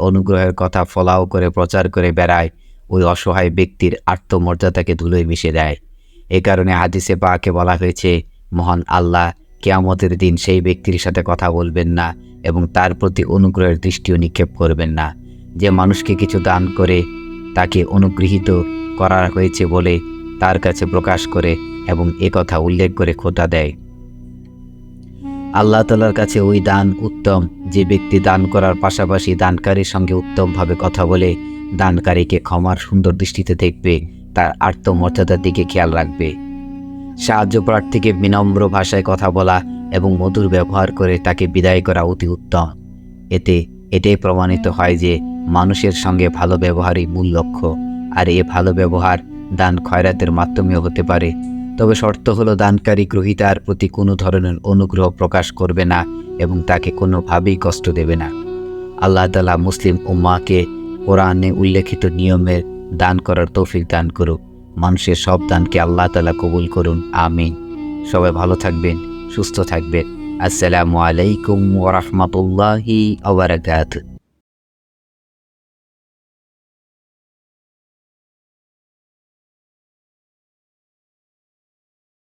অনুগ্রহের কথা ফলাও করে প্রচার করে বেড়ায়। ওই অসহায় ব্যক্তির আত্মমর্যাদাকে ধুলোয় মিশে দেয়। এ কারণে হাদিসে পাকে বলা হয়েছে, মহান আল্লাহ কেয়ামতের দিন সেই ব্যক্তির সাথে কথা বলবেন না এবং তার প্রতি অনুগ্রহের দৃষ্টিও নিক্ষেপ করবেন না। যে মানুষকে কিছু দান করে, তাকে অনুগৃহীত করা হয়েছে বলে তার কাছে প্রকাশ করে এবং কথা উল্লেখ করে খোটা দেয়। আল্লাহ তালার কাছে ওই দান উত্তম। যে ব্যক্তি দান করার পাশাপাশি দানকারীর সঙ্গে উত্তমভাবে কথা বলে, দানকারীকে ক্ষমার সুন্দর দৃষ্টিতে দেখবে, তার আত্মমর্যাদার দিকে খেয়াল রাখবে। সাহায্য প্রার্থীকে বিনম্র ভাষায় কথা বলা এবং মধুর ব্যবহার করে তাকে বিদায় করা অতি উত্তম। এতে, এটাই প্রমাণিত হয় যে মানুষের সঙ্গে ভালো ব্যবহারই মূল লক্ষ্য। আর এ ভালো ব্যবহার দান খয়রাতের মাধ্যমেও হতে পারে। তবে শর্ত হলো দানকারী গ্রহীতার প্রতি কোনো ধরনের অনুগ্রহ প্রকাশ করবে না এবং তাকে কোনোভাবেই কষ্ট দেবে না। আল্লাহ তালা মুসলিম উম্মাকে কোরআনে উল্লেখিত নিয়মের দান করার তৌফিক দান করুক। মানুষের সব দানকে আল্লাহ তালা কবুল করুন। আমিন। সবাই ভালো থাকবেন, সুস্থ থাকবেন। আসসালামু আলাইকুম ওরহমতুল্লাহি আবরাকাত